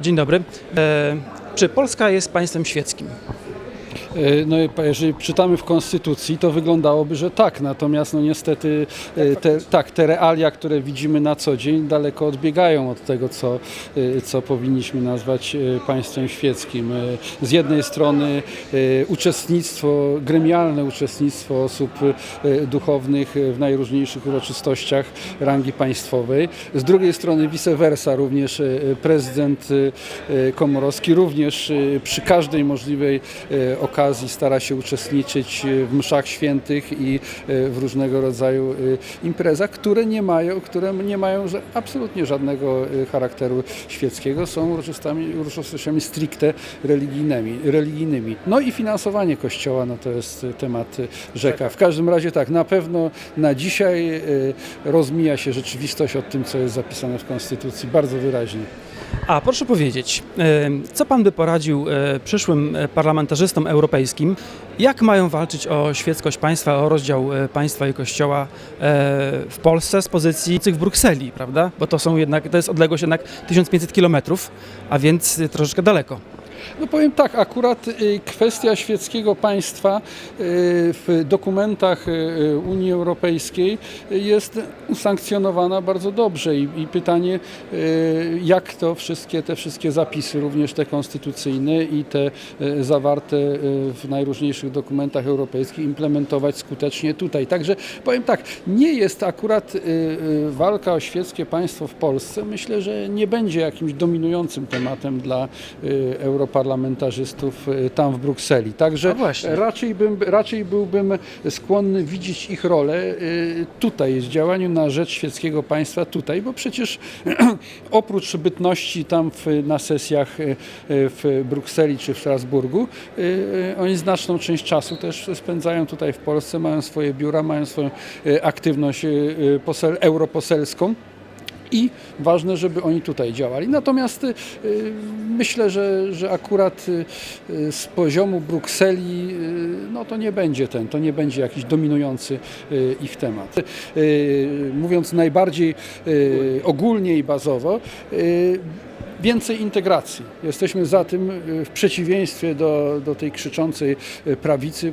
Dzień dobry. E, czy Polska jest państwem świeckim? E, No, jeżeli czytamy w Konstytucji, to wyglądało że tak, natomiast no niestety e, te, tak, te realia, które widzimy na co dzień, daleko odbiegają od tego, co, e, co powinniśmy nazwać państwem świeckim. Z jednej strony uczestnictwo, gremialne uczestnictwo osób duchownych w najróżniejszych uroczystościach rangi państwowej. Z drugiej strony vice versa, również prezydent Komorowski również przy każdej możliwej e, okazji stara się uczestniczyć e, w mszach świętych i e, w różnego rodzaju e, imprezach, które nie mają, które nie mają absolutnie żadnego charakteru świeckiego, są uroczystościami stricte religijnymi. religijnymi. No i finansowanie kościoła, no to jest temat rzeka. W każdym razie tak, na pewno na dzisiaj rozmija się rzeczywistość od tym, co jest zapisane w Konstytucji bardzo wyraźnie. A proszę powiedzieć, e, co pan by poradził e, przyszłym e, parlamentarzystom europejskim? Jak mają walczyć o świeckość państwa, o rozdział państwa i kościoła w Polsce z pozycji w Brukseli, prawda? Bo to są jednak, to jest odległość jednak 1500 kilometrów, a więc troszeczkę daleko. No powiem tak, akurat y, kwestia świeckiego państwa y, w dokumentach y, Unii Europejskiej jest usankcjonowana bardzo dobrze i, pytanie, jak to wszystkie te wszystkie zapisy, również te konstytucyjne i te zawarte w najróżniejszych dokumentach europejskich implementować skutecznie tutaj. Także powiem tak, nie jest akurat walka o świeckie państwo w Polsce, myślę, że nie będzie jakimś dominującym tematem dla y, europarlamentarzystów y, tam w Brukseli. Także właśnie. raczej, bym, raczej byłbym skłonny widzieć ich rolę y, tutaj, w działaniu na rzecz świeckiego państwa tutaj, bo przecież oprócz bytności tam w, na sesjach y, w Brukseli czy w Strasburgu, oni znaczną część czasu też spędzają tutaj w Polsce, mają swoje biura, mają swoją aktywność posel, europoselską. I ważne, żeby oni tutaj działali. Natomiast y, myślę, że, że akurat y, y, z poziomu Brukseli no to nie będzie ten, to nie będzie jakiś dominujący ich temat. Mówiąc najbardziej ogólnie i bazowo, więcej integracji. Jesteśmy za tym y, w przeciwieństwie do, do tej krzyczącej y, prawicy,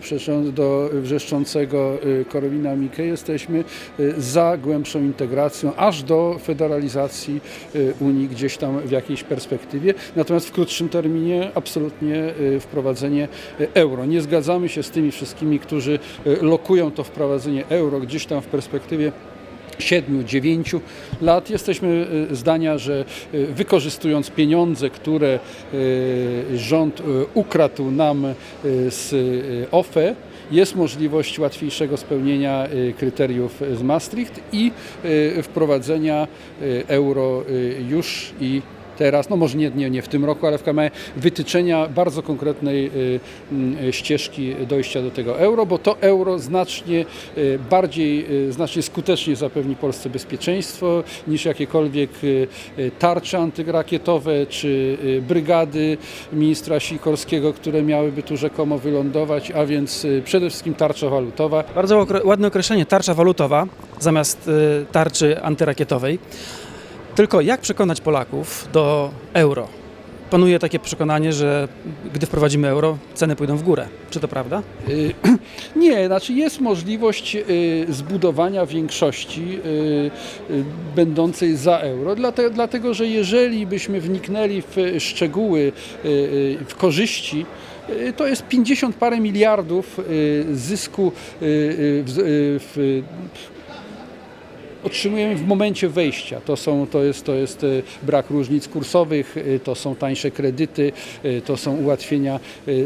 do wrzeszczącego y, Korwina Mikke, jesteśmy za głębszą integracją, aż do federalizacji Unii gdzieś tam w jakiejś perspektywie. Natomiast w krótszym terminie absolutnie wprowadzenie euro. Nie zgadzamy się z tymi wszystkimi, którzy lokują to wprowadzenie euro gdzieś tam w perspektywie 7-9 lat. Jesteśmy y, zdania, że y, wykorzystując pieniądze, które y, rząd ukradł nam z OFE, jest możliwość łatwiejszego spełnienia kryteriów z Maastricht i wprowadzenia euro już i teraz, no może nie, nie, nie w tym roku, ale w KME wytyczenia bardzo konkretnej y, y, ścieżki dojścia do tego euro, bo to euro znacznie y, bardziej, znacznie skutecznie zapewni Polsce bezpieczeństwo niż jakiekolwiek tarcze antyrakietowe czy brygady ministra Sikorskiego, które miałyby tu rzekomo wylądować, a więc przede wszystkim tarcza walutowa. Bardzo ładne określenie, tarcza walutowa zamiast tarczy antyrakietowej. Tylko jak przekonać Polaków do euro? Panuje takie przekonanie, że gdy wprowadzimy euro, ceny pójdą w górę. Czy to prawda? Y, Nie, znaczy jest możliwość y, zbudowania większości y, będącej za euro, dlatego, że jeżeli byśmy wniknęli w szczegóły, w korzyści, to jest 50 parę miliardów zysku w otrzymujemy w momencie wejścia. To, są, to, jest, to jest e, brak różnic kursowych, e, to są tańsze kredyty, e, to są ułatwienia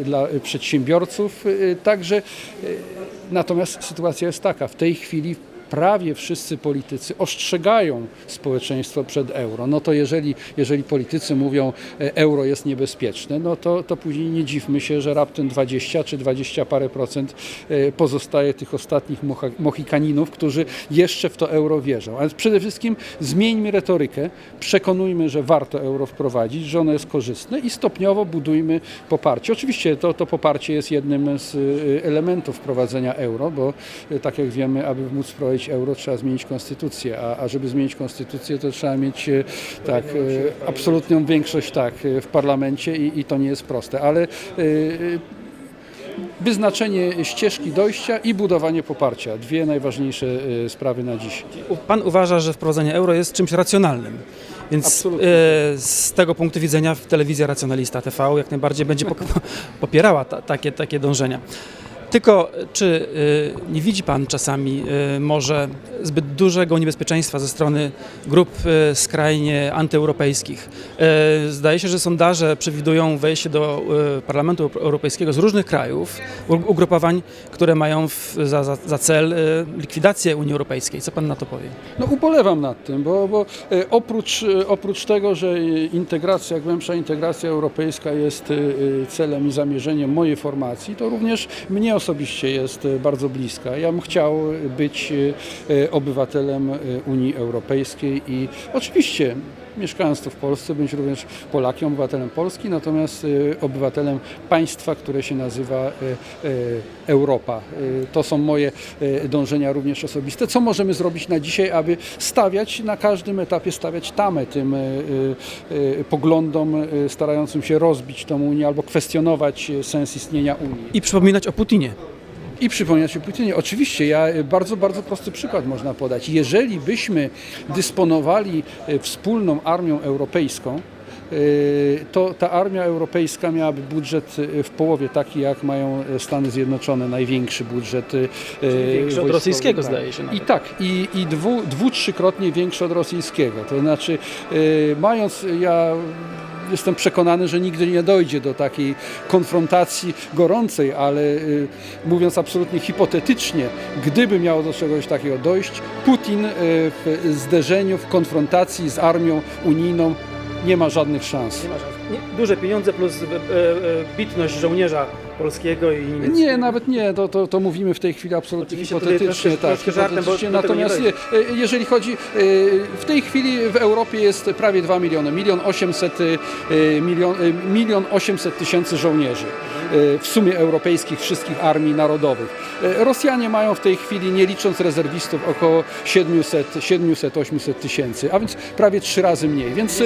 dla przedsiębiorców. Także natomiast sytuacja jest taka, w tej chwili prawie wszyscy politycy ostrzegają społeczeństwo przed euro. No to jeżeli, jeżeli politycy mówią e, euro jest niebezpieczne, no to, to później nie dziwmy się, że raptem 20 czy 20 parę procent e, pozostaje tych ostatnich mohikaninów, którzy jeszcze w to euro wierzą. Ale przede wszystkim zmieńmy retorykę, przekonujmy, że warto euro wprowadzić, że ono jest korzystne i stopniowo budujmy poparcie. Oczywiście to, to poparcie jest jednym z e, elementów wprowadzenia euro, bo tak jak wiemy, aby móc wprowadzić euro, trzeba zmienić konstytucję, a, a żeby zmienić konstytucję, to trzeba mieć e, tak, e, absolutną większość tak, e, w parlamencie i, i to nie jest proste, ale wyznaczenie ścieżki dojścia i budowanie poparcia. Dwie najważniejsze sprawy na dziś. Pan uważa, że wprowadzenie euro jest czymś racjonalnym. Więc Absolutnie. z tego punktu widzenia telewizja racjonalista TV jak najbardziej będzie popierała ta, takie, takie dążenia. Tylko czy e, nie widzi Pan czasami e, może zbyt dużego niebezpieczeństwa ze strony grup e, skrajnie antyeuropejskich? Zdaje się, że sondaże przewidują wejście do Parlamentu Europejskiego z różnych krajów, ugrupowań, które mają za, za, za cel likwidację Unii Europejskiej. Co Pan na to powie? No ubolewam nad tym, bo, bo oprócz, oprócz tego, że integracja, głębsza integracja europejska jest celem i zamierzeniem mojej formacji, to również mnie osobiście jest e, bardzo bliska. Ja bym chciał być e, e, obywatelem e, Unii Europejskiej i oczywiście mieszkając tu w Polsce, być również Polakiem, obywatelem Polski, natomiast e, obywatelem państwa, które się nazywa e, e, Europa. To są moje dążenia również osobiste. Co możemy zrobić na dzisiaj, aby stawiać na każdym etapie, stawiać tamę tym poglądom starającym się rozbić tą Unię albo kwestionować sens istnienia Unii. I przypominać o Putinie. I przypomniać o Putinie. Oczywiście, ja e, bardzo, bardzo prosty przykład można podać. Jeżeli byśmy dysponowali e, wspólną armią europejską, e, to ta armia europejska miałaby budżet w połowie taki, jak mają Stany Zjednoczone, największy budżet. większy od rosyjskiego, tak. zdaje się I nawet. tak, i, i dwu, dwu, trzykrotnie większy od rosyjskiego. To znaczy, mając, ja jestem przekonany, że nigdy nie dojdzie do takiej konfrontacji gorącej, ale y, mówiąc absolutnie hipotetycznie, gdyby miało do czegoś takiego dojść, Putin y, w zderzeniu, w konfrontacji z armią unijną nie ma żadnych szans. Duże pieniądze plus e, bitność żołnierza polskiego i niemieckiego. Nie, nawet nie, to, to, to mówimy w tej chwili absolutnie Oczywiście tutaj hipotetycznie. troszkę- troszkę żartem, bo hipotetycznie. do tego nie Natomiast nie, e, jeżeli chodzi, e, w tej chwili w Europie jest prawie 2 miliony, milion 800, e, milion, e, milion 800 tysięcy żołnierzy e, w sumie europejskich wszystkich armii narodowych. E, Rosjanie mają w tej chwili, nie licząc rezerwistów, około 700-800 tysięcy, a więc prawie trzy razy mniej. Więc e,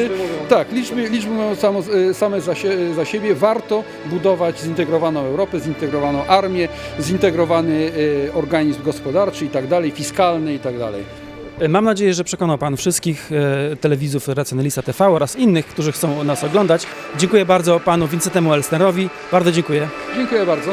tak, liczby, liczby mówią samo, same za, sie, za siebie. Warto budować zintegrowaną Europę, zintegrowaną armię, zintegrowany organizm gospodarczy i tak dalej, fiskalny i tak dalej. E, Mam nadzieję, że przekonał Pan wszystkich e, telewizów Racjonalista TV oraz innych, którzy chcą nas oglądać. Dziękuję bardzo Panu Wincentemu Elsnerowi. Bardzo dziękuję. Dziękuję bardzo.